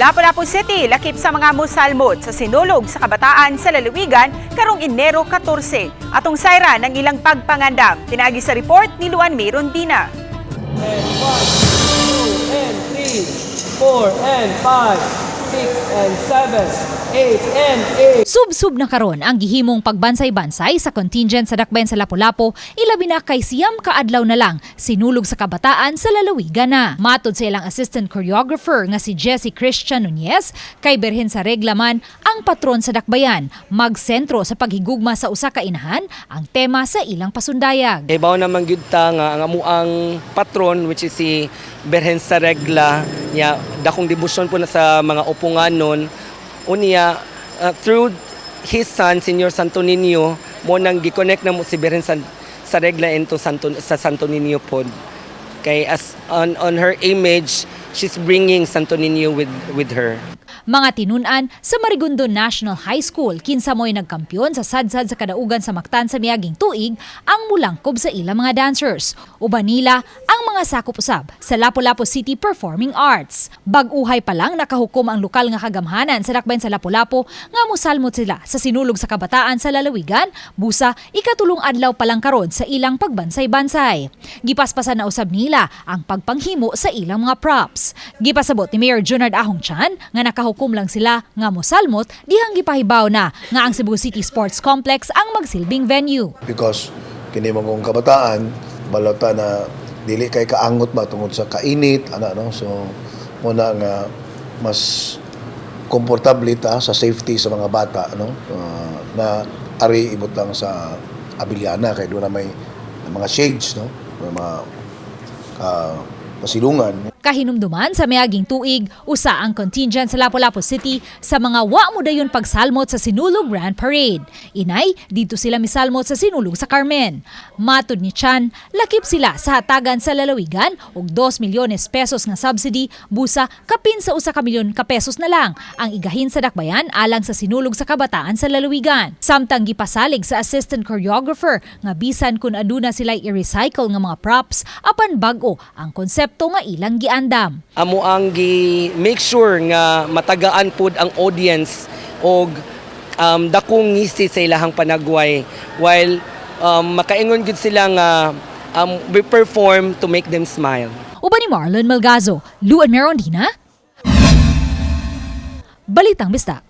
Lapu-Lapu City, lakip sa mga musalmot sa sinulog sa kabataan sa lalawigan karong Enero 14. Atong sayra ng ilang pagpangandam. Pinagi sa report ni Luan May Rondina. and one, two, and three, four, and five, Sub-sub na karon ang gihimong pagbansay-bansay sa contingent sa Dakbayan sa Lapu-Lapu, ilabi na kay siyam kaadlaw na lang sinulog sa kabataan sa lalawigan na. Matod sa ilang assistant choreographer nga si Jesse Christian Nunez, kay Berhen sa Reglaman ang patron sa Dakbayan, magsentro sa paghigugma sa usa ka inahan ang tema sa ilang pasundayag. Ibaw naman gyud ta nga ang amuang patron which is si Berhen sa Regla niya dakong debosyon po na sa mga upunganon unya uh, through his son Senior Santo Niño mo nang gi-connect na mo si Berhen sa, sa Regla into Santo sa Santo Niño pod. Kay as on on her image she's bringing Santo Niño with with her Mga tinunan sa Marigundo National High School kinsa mo'y nagkampiyon sa sadsad sa kadaugan sa Mactan sa miaging tuig ang mulangkob sa ilang mga dancers. Uban nila mga sakop usab sa Lapu-Lapu City Performing Arts. Bag-uhay pa lang nakahukom ang lokal nga kagamhanan sa Dakbayan sa Lapu-Lapu nga musalmot sila sa sinulog sa kabataan sa lalawigan busa ikatulong adlaw pa lang karon sa ilang pagbansay-bansay. Gipaspasan na usab nila ang pagpanghimo sa ilang mga props. Gipasabot ni Mayor Junard Ahong Chan nga nakahukom lang sila nga mosalmot dihang gipahibaw na nga ang Cebu City Sports Complex ang magsilbing venue. because kini mo kong kabataan balota na dili kay kaangot ba tungod sa kainit ana no so muna nga mas komportable ta sa safety sa mga bata no Ah, na ari ibot lang sa Abiliana kay doon na may mga shades no. Mga ah, pasilungan Kahinumduman sa miaging tuig, usa ang contingent sa Lapu-Lapu City sa mga wa mo dayon pagsalmot sa Sinulog Grand Parade. Inay, dito sila misalmot sa Sinulog sa Carmen. Matod ni Chan, lakip sila sa hatagan sa lalawigan og 2 milyones pesos nga subsidy busa kapin sa usa ka milyon ka pesos na lang ang igahin sa dakbayan alang sa Sinulog sa kabataan sa lalawigan. Samtang gipasalig sa assistant choreographer nga bisan kun aduna sila i-recycle nga mga props apan bag-o ang konsepto nga ilang giandam. amo ang gi make sure nga matagaan pud ang audience og um, dakong ngisi sa ilahang panagway while um, makaingon gud sila nga um, we perform to make them smile. Uban ni Marlon Malgazo, Luan Merondina, Balitang Bista.